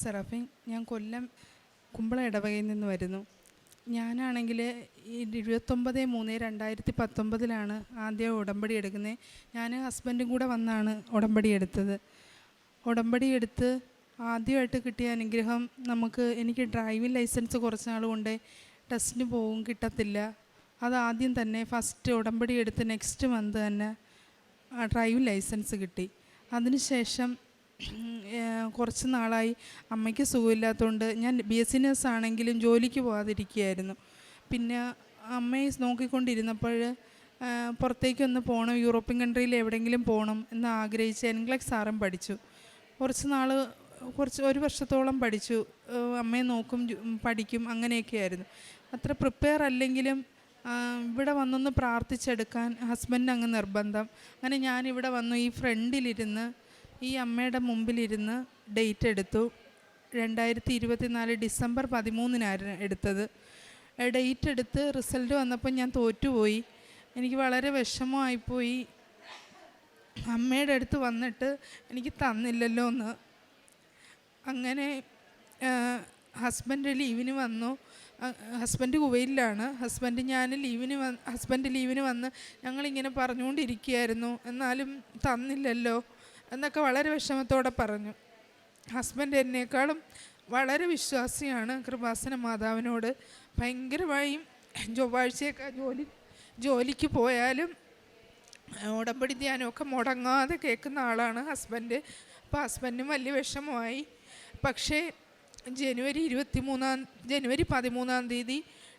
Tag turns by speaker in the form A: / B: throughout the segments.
A: സെറഫിൻ ഞാൻ കൊല്ലം കുമ്പള ഇടവകയിൽ നിന്ന് വരുന്നു. ഞാനാണെങ്കിൽ ഇരുപത്തൊമ്പത് മൂന്ന് രണ്ടായിരത്തി പത്തൊമ്പതിലാണ് ആദ്യം ഉടമ്പടി എടുക്കുന്നത്. ഞാൻ ഹസ്ബൻഡും കൂടെ വന്നാണ് ഉടമ്പടി എടുത്തത്. ഉടമ്പടി എടുത്ത് ആദ്യമായിട്ട് കിട്ടിയ അനുഗ്രഹം നമുക്ക് എനിക്ക് ഡ്രൈവിംഗ് ലൈസൻസ് കുറച്ച് നാൾ കൊണ്ട് ടെസ്റ്റിന് പോവും കിട്ടത്തില്ല. അത് ആദ്യം തന്നെ ഫസ്റ്റ് ഉടമ്പടി എടുത്ത് നെക്സ്റ്റ് മന്ത് തന്നെ ഡ്രൈവിംഗ് ലൈസൻസ് കിട്ടി. അതിനുശേഷം കുറച്ച് നാളായി അമ്മയ്ക്ക് സുഖമില്ലാത്തതുകൊണ്ട് ഞാൻ ബി എസ് സി നഴ്സ് ആണെങ്കിലും ജോലിക്ക് പോകാതിരിക്കുകയായിരുന്നു പിന്നെ അമ്മയെ നോക്കിക്കൊണ്ടിരുന്നപ്പോൾ പുറത്തേക്കൊന്ന് പോകണം യൂറോപ്യൻ കൺട്രിയിൽ എവിടെയെങ്കിലും പോകണം എന്ന് ആഗ്രഹിച്ച് എൻഗ്ലക്സ് സാറും പഠിച്ചു. കുറച്ച് നാൾ കുറച്ച് ഒരു വർഷത്തോളം പഠിച്ചു. അമ്മയെ നോക്കും പഠിക്കും അങ്ങനെയൊക്കെയായിരുന്നു. അത്ര പ്രിപ്പയർ അല്ലെങ്കിലും ഇവിടെ വന്നൊന്ന് പ്രാർത്ഥിച്ചെടുക്കാൻ ഹസ്ബൻഡ് അങ്ങ് നിർബന്ധം. അങ്ങനെ ഞാൻ ഇവിടെ വന്നു ഈ ഫ്രണ്ടിലിരുന്ന് ഈ അമ്മയുടെ മുമ്പിലിരുന്ന് ഡേറ്റ് എടുത്തു. രണ്ടായിരത്തി ഇരുപത്തിനാല് ഡിസംബർ പതിമൂന്നിനായിരുന്നു എടുത്തത്. ഡേറ്റ് എടുത്ത് റിസൾട്ട് വന്നപ്പോൾ ഞാൻ തോറ്റുപോയി. എനിക്ക് വളരെ വിഷമമായിപ്പോയി. അമ്മയുടെ അടുത്ത് വന്നിട്ട് എനിക്ക് തന്നില്ലല്ലോ എന്ന്. അങ്ങനെ ഹസ്ബൻഡ് ലീവിന് വന്നു. ഹസ്ബൻഡ് കുവയിലാണ് ഹസ്ബൻഡ് ഞാൻ ലീവിന് വന്ന് ഹസ്ബൻഡ് ലീവിന് വന്ന് ഞങ്ങളിങ്ങനെ പറഞ്ഞുകൊണ്ടിരിക്കുകയായിരുന്നു. എന്നാലും തന്നില്ലല്ലോ. എന്നൊക്കെ വളരെ വിഷമത്തോടെ പറഞ്ഞു. ഹസ്ബൻഡ് എന്നേക്കാളും വളരെ വിശ്വാസിയാണ് കൃപാസന മാതാവിനോട്. ഭയങ്കരമായും ചൊവ്വാഴ്ചയൊക്കെ ജോലി ജോലിക്ക് പോയാലും ഉടമ്പടി ധ്യാനമൊക്കെ മുടങ്ങാതെ കേൾക്കുന്ന ആളാണ് ഹസ്ബൻഡ് അപ്പോൾ ഹസ്ബൻഡും വലിയ വിഷമമായി. പക്ഷേ ജനുവരി ഇരുപത്തി മൂന്നാം ജനുവരി പതിമൂന്നാം തീയതി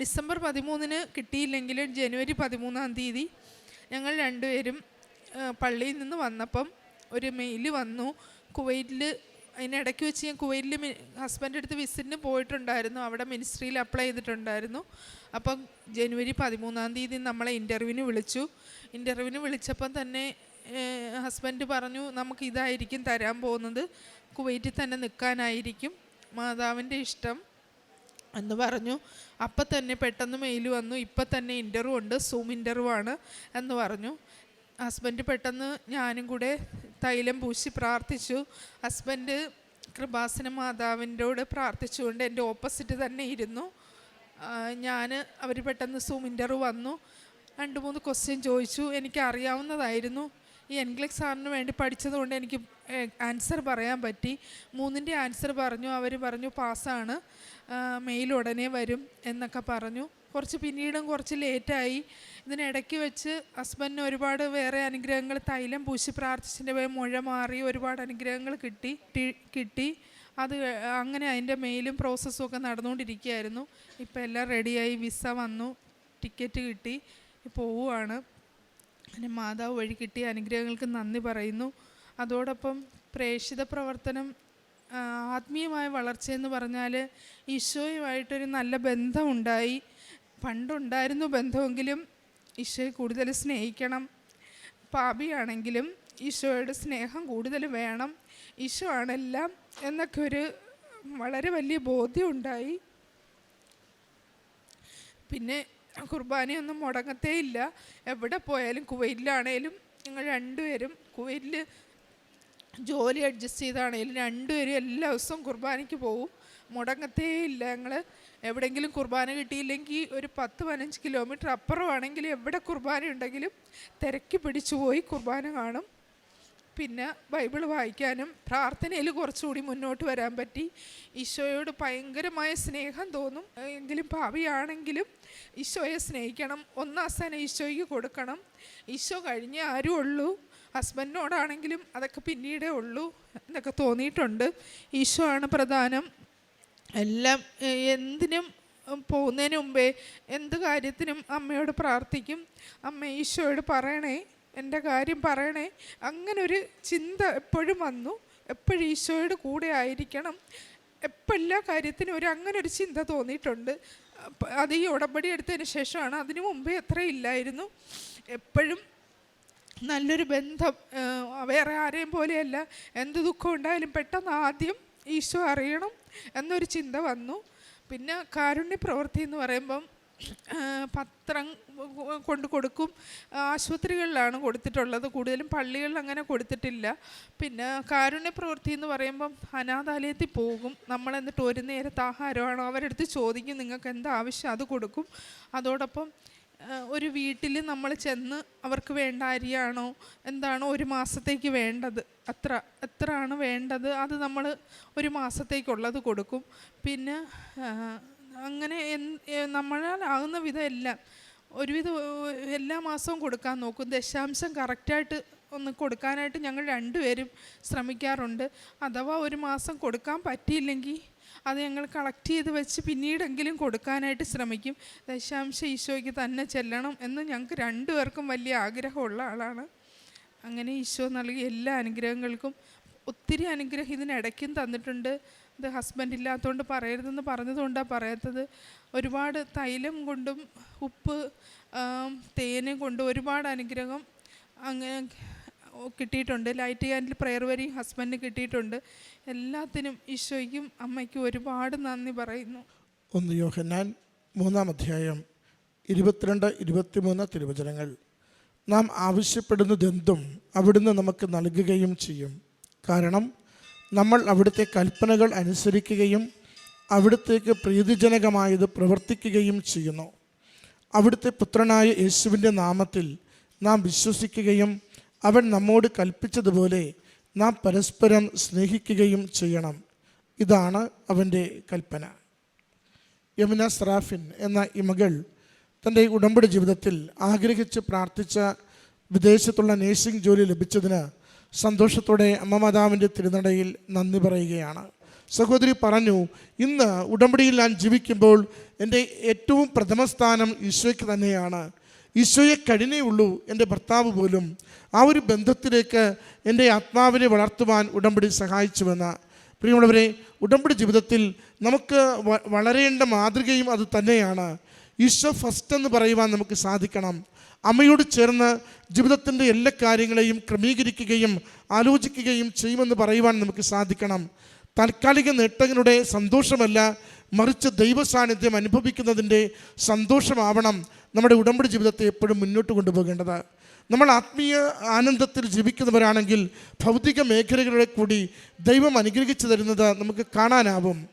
A: ഡിസംബർ പതിമൂന്നിന് കിട്ടിയില്ലെങ്കിലും ജനുവരി പതിമൂന്നാം തീയതി ഞങ്ങൾ രണ്ടുപേരും പള്ളിയിൽ നിന്ന് വന്നപ്പം ഒരു മെയിൽ വന്നു. കുവൈറ്റിൽ അതിനിടയ്ക്ക് വെച്ച് ഞാൻ കുവൈറ്റിൽ ഹസ്ബൻഡ് അടുത്ത് വിസിറ്റിന് പോയിട്ടുണ്ടായിരുന്നു. അവിടെ മിനിസ്ട്രിയിൽ അപ്ലൈ ചെയ്തിട്ടുണ്ടായിരുന്നു. അപ്പം ജനുവരി പതിമൂന്നാം തീയതി നമ്മളെ ഇന്റർവ്യൂവിന് വിളിച്ചു. ഇന്റർവ്യൂവിന് വിളിച്ചപ്പം തന്നെ ഹസ്ബൻഡ് പറഞ്ഞു നമുക്ക് ഇതായിരിക്കും തരാൻ പോകുന്നത്. കുവൈറ്റിൽ തന്നെ നിൽക്കാനായിരിക്കും. മാതാവിന്റെ ഇഷ്ടം. എന്ന് പറഞ്ഞു. അപ്പം തന്നെ പെട്ടെന്ന് മെയിൽ വന്നു. ഇപ്പം തന്നെ ഇന്റർവ്യൂ ഉണ്ട്. സൂം ഇന്റർവ്യൂ ആണ് എന്ന് പറഞ്ഞു. ഹസ്ബൻഡ് പെട്ടെന്ന് ഞാനും കൂടെ തൈലം പൂശി പ്രാർത്ഥിച്ചു. ഹസ്ബൻഡ് കൃപാസന മാതാവിന്റോട് പ്രാർത്ഥിച്ചുകൊണ്ട് എന്റെ ഓപ്പോസിറ്റ് തന്നെ ഇരുന്നു. ഞാൻ അവർ പെട്ടെന്ന് സൂം വന്നു. രണ്ട് മൂന്ന് ക്വസ്റ്റ്യൻ ചോദിച്ചു. എനിക്ക് അറിയാവുന്നതായിരുന്നു ഈ എൻഗ്ലക് സാറിന് വേണ്ടി പഠിച്ചതുകൊണ്ട് എനിക്ക് ആൻസർ പറയാൻ പറ്റി. മൂന്നിന്റെ ആൻസർ പറഞ്ഞു. അവർ പറഞ്ഞു പാസ്സാണ്. മെയിൽ ഉടനെ വരും എന്നൊക്കെ പറഞ്ഞു. കുറച്ച് പിന്നീടും കുറച്ച് ലേറ്റായി. ഇതിനിടയ്ക്ക് വെച്ച് ഹസ്ബൻഡിന് ഒരുപാട് വേറെ അനുഗ്രഹങ്ങൾ തൈലം പൂശി പ്രാർത്ഥിച്ചതിന്റെ പോയി മുഴ മാറി ഒരുപാട് അനുഗ്രഹങ്ങൾ കിട്ടി കിട്ടി. അത് അങ്ങനെ അതിന്റെ മെയിലും പ്രോസസ്സും ഒക്കെ നടന്നുകൊണ്ടിരിക്കുകയായിരുന്നു. ഇപ്പോൾ എല്ലാം റെഡിയായി. വിസ വന്നു. ടിക്കറ്റ് കിട്ടി. പോവുകയാണ് പിന്നെ മാതാവ് വഴി കിട്ടിയ അനുഗ്രഹങ്ങൾക്ക് നന്ദി പറയുന്നു. അതോടൊപ്പം പ്രേക്ഷിത പ്രവർത്തനം ആത്മീയമായ വളർച്ചയെന്ന് പറഞ്ഞാൽ ഈശോയുമായിട്ടൊരു നല്ല ബന്ധമുണ്ടായി. പണ്ടുണ്ടായിരുന്നു ബന്ധമെങ്കിലും ഈശോയെ കൂടുതൽ സ്നേഹിക്കണം. പാപിയാണെങ്കിലും ഈശോയുടെ സ്നേഹം കൂടുതൽ വേണം. ഈശോ ആണെല്ലാം എന്നൊക്കെ ഒരു വളരെ വലിയ ബോധ്യമുണ്ടായി പിന്നെ കുർബാനയൊന്നും മുടങ്ങത്തേ ഇല്ല എവിടെ പോയാലും കുവൈറ്റിലാണേലും ഞങ്ങൾ രണ്ടുപേരും കുവൈറ്റിൽ ജോലി അഡ്ജസ്റ്റ് ചെയ്താണേലും രണ്ടുപേരും എല്ലാ ദിവസവും കുർബാനയ്ക്ക് പോവും. മുടങ്ങത്തേ ഇല്ല ഞങ്ങൾ എവിടെയെങ്കിലും കുർബാന കിട്ടിയില്ലെങ്കിൽ ഒരു പത്ത് പതിനഞ്ച് കിലോമീറ്റർ അപ്പുറമാണെങ്കിലും എവിടെ കുർബാന ഉണ്ടെങ്കിലും തിരക്കി പിടിച്ചു പോയി കുർബാന കാണും. പിന്നെ ബൈബിൾ വായിക്കാനും പ്രാർത്ഥനയിൽ കുറച്ചുകൂടി മുന്നോട്ട് വരാൻ പറ്റി. ഈശോയോട് ഭയങ്കരമായ സ്നേഹം തോന്നും. എങ്കിലും ഭാവിയാണെങ്കിലും ഈശോയെ സ്നേഹിക്കണം. ഒന്നാം സ്ഥാനം ഈശോയ്ക്ക് കൊടുക്കണം. ഈശോ കഴിഞ്ഞേ ആരും ഉള്ളൂ. ഹസ്ബൻഡിനോടാണെങ്കിലും അതൊക്കെ പിന്നീടേ ഉള്ളൂ എന്നൊക്കെ തോന്നിയിട്ടുണ്ട്. ഈശോ ആണ് പ്രധാനം. എല്ലാം എന്തിനും പോകുന്നതിന് മുമ്പേ എന്ത് കാര്യത്തിനും അമ്മയോട് പ്രാർത്ഥിക്കും. അമ്മ ഈശോയോട് പറയണേ എന്റെ കാര്യം പറയണേ അങ്ങനെ ഒരു ചിന്ത എപ്പോഴും വന്നു. എപ്പോഴും ഈശോയുടെ കൂടെ ആയിരിക്കണം. എപ്പോൾ എല്ലാ കാര്യത്തിനും ഒരു അങ്ങനെ ഒരു ചിന്ത തോന്നിയിട്ടുണ്ട്. അത് ഈ ഉടമ്പടി എടുത്തതിന് ശേഷമാണ് അതിനു മുമ്പേ എത്ര ഇല്ലായിരുന്നു. എപ്പോഴും നല്ലൊരു ബന്ധം വേറെ ആരെയും പോലെയല്ല. എന്ത് ദുഃഖം ഉണ്ടായാലും പെട്ടെന്ന് ആദ്യം ഈശോ അറിയണം എന്നൊരു ചിന്ത വന്നു. പിന്നെ കാരുണ്യ പ്രവൃത്തി എന്ന് പറയുമ്പം പത്രം കൊണ്ട് കൊടുക്കും. ആശുപത്രികളിലാണ് കൊടുത്തിട്ടുള്ളത്. കൂടുതലും പള്ളികളിൽ അങ്ങനെ കൊടുത്തിട്ടില്ല. പിന്നെ കാരുണ്യ പ്രവൃത്തി എന്ന് പറയുമ്പം അനാഥാലയത്തിൽ പോകും. നമ്മൾ എന്നിട്ട് ഒരു നേരത്തെ ആഹാരമാണോ അവരെടുത്ത് ചോദിക്കും. നിങ്ങൾക്ക് എന്താ ആവശ്യം അത് കൊടുക്കും. അതോടൊപ്പം ഒരു വീട്ടിൽ നമ്മൾ ചെന്ന് അവർക്ക് വേണ്ട അരിയാണോ എന്താണോ ഒരു മാസത്തേക്ക് വേണ്ടത്. അത്ര എത്രയാണ് വേണ്ടത്? അത് നമ്മൾ ഒരു മാസത്തേക്കുള്ളത് കൊടുക്കും. പിന്നെ അങ്ങനെ നമ്മളാൽ ആകുന്ന വിധം എല്ലാം ഒരുവിധം എല്ലാ മാസവും കൊടുക്കാൻ നോക്കും. ദശാംശം കറക്റ്റായിട്ട് ഒന്ന് കൊടുക്കാനായിട്ട് ഞങ്ങൾ രണ്ടുപേരും ശ്രമിക്കാറുണ്ട്. അഥവാ ഒരു മാസം കൊടുക്കാൻ പറ്റിയില്ലെങ്കിൽ അത് ഞങ്ങൾ കളക്ട് ചെയ്ത് വെച്ച് പിന്നീടെങ്കിലും കൊടുക്കാനായിട്ട് ശ്രമിക്കും. ദശാംശം ഈശോയ്ക്ക് തന്നെ ചെല്ലണം എന്ന് ഞങ്ങൾക്ക് രണ്ടുപേർക്കും വലിയ ആഗ്രഹമുള്ള ആളാണ്. അങ്ങനെ ഈശോ നൽകിയ എല്ലാ അനുഗ്രഹങ്ങൾക്കും ഒത്തിരി അനുഗ്രഹം ഇതിനിടയ്ക്കും തന്നിട്ടുണ്ട്. ഇത് ഹസ്ബൻഡ് ഇല്ലാത്തതുകൊണ്ട് പറയരുതെന്ന് പറഞ്ഞതുകൊണ്ടാണ് പറയാത്തത്. ഒരുപാട് തൈലം കൊണ്ടും ഉപ്പ് തേനും കൊണ്ടും ഒരുപാട് അനുഗ്രഹം അങ്ങനെ കിട്ടിയിട്ടുണ്ട്. ലൈറ്റ് ക്യാൻഡിൽ പ്രെയർ വരി ഹസ്ബൻഡിന് കിട്ടിയിട്ടുണ്ട്. എല്ലാത്തിനും ഈശോയ്ക്കും അമ്മയ്ക്കും ഒരുപാട് നന്ദി പറയുന്നു.
B: ഒന്ന് യോഹന്നാൻ മൂന്നാം അധ്യായം ഇരുപത്തിരണ്ട് ഇരുപത്തിമൂന്ന് തിരുവചനങ്ങൾ. നാം ആവശ്യപ്പെടുന്നതെന്തും അവിടുന്ന് നമുക്ക് നൽകുകയും ചെയ്യും. കാരണം നമ്മൾ അവിടുത്തെ കൽപ്പനകൾ അനുസരിക്കുകയും അവിടുത്തേക്ക് പ്രീതിജനകമായത് പ്രവർത്തിക്കുകയും ചെയ്യുന്നു. അവിടുത്തെ പുത്രനായ യേശുവിന്റെ നാമത്തിൽ നാം വിശ്വസിക്കുകയും അവൻ നമ്മോട് കൽപ്പിച്ചതുപോലെ നാം പരസ്പരം സ്നേഹിക്കുകയും ചെയ്യണം. ഇതാണ് അവന്റെ കൽപ്പന. യമുന സറാഫിൻ എന്ന ഈ മകൾ തന്റെ ഉടമ്പടി ജീവിതത്തിൽ ആഗ്രഹിച്ച് പ്രാർത്ഥിച്ച വിദേശത്തുള്ള നേഴ്സിംഗ് ജോലി ലഭിച്ചതിന് സന്തോഷത്തോടെ അമ്മ മാതാവിന്റെ തിരുനടയിൽ നന്ദി പറയുകയാണ്. സഹോദരി പറഞ്ഞു ഇന്ന് ഉടമ്പടിയിൽ ഞാൻ ജീവിക്കുമ്പോൾ എന്റെ ഏറ്റവും പ്രഥമ സ്ഥാനം ഈശോയ്ക്ക് തന്നെയാണ്. ഈശോയെ കഴിഞ്ഞേ ഉള്ളൂ എന്റെ ഭർത്താവ് പോലും. ആ ഒരു ബന്ധത്തിലേക്ക് എന്റെ ആത്മാവിനെ വളർത്തുവാൻ ഉടമ്പടി സഹായിച്ചുവെന്ന്. പ്രിയമുള്ളവരെ ഉടമ്പടി ജീവിതത്തിൽ നമുക്ക് വളരേണ്ട മാതൃകയും അത് തന്നെയാണ്. ഈശോ ഫസ്റ്റ് എന്ന് പറയുവാൻ നമുക്ക് സാധിക്കണം. അമ്മയോട് ചേർന്ന് ജീവിതത്തിന്റെ എല്ലാ കാര്യങ്ങളെയും ക്രമീകരിക്കുകയും ആലോചിക്കുകയും ചെയ്യുമെന്ന് പറയുവാൻ നമുക്ക് സാധിക്കണം. താൽക്കാലിക നേട്ടങ്ങളുടെ സന്തോഷമല്ല മറിച്ച് ദൈവ സാന്നിധ്യം അനുഭവിക്കുന്നതിന്റെ സന്തോഷമാവണം നമ്മുടെ ഉടമ്പടി ജീവിതത്തെ എപ്പോഴും മുന്നോട്ട് കൊണ്ടുപോകേണ്ടത്. നമ്മൾ ആത്മീയ ആനന്ദത്തിൽ ജീവിക്കുന്നവരാണെങ്കിൽ ഭൗതിക മേഖലകളെ കൂടി ദൈവം അനുഗ്രഹിച്ചു തരുന്നത് നമുക്ക് കാണാനാവും.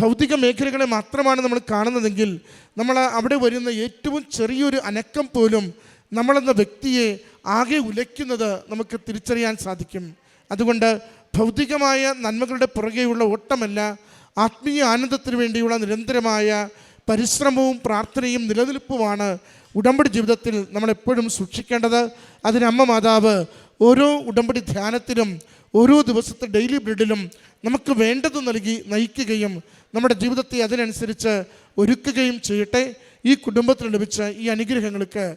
B: ഭൗതിക മേഖലകളെ മാത്രമാണ് നമ്മൾ കാണുന്നതെങ്കിൽ നമ്മൾ അവിടെ വരുന്ന ഏറ്റവും ചെറിയൊരു അനക്കം പോലും നമ്മളെന്ന വ്യക്തിയെ ആകെ ഉലയ്ക്കുന്നത് നമുക്ക് തിരിച്ചറിയാൻ സാധിക്കും. അതുകൊണ്ട് ഭൗതികമായ നന്മകളുടെ പുറകെയുള്ള ഓട്ടമല്ല ആത്മീയ ആനന്ദത്തിന് വേണ്ടിയുള്ള നിരന്തരമായ പരിശ്രമവും പ്രാർത്ഥനയും നിലനിൽപ്പുമാണ് ഉടമ്പടി ജീവിതത്തിൽ നമ്മൾ എപ്പോഴും സൂക്ഷിക്കേണ്ടത് അതിനമ്മ മാതാവ് ഓരോ ഉടമ്പടി ധ്യാനത്തിലും ഓരോ ദിവസത്തെ ഡെയിലി ബ്രെഡിലും നമുക്ക് വേണ്ടത് നൽകി നയിക്കുകയും നമ്മുടെ ജീവിതത്തെ അതിനനുസരിച്ച് ഒരുക്കുകയും ചെയ്യട്ടെ. ഈ കുടുംബത്തിന് ലഭിച്ച ഈ അനുഗ്രഹങ്ങൾക്ക്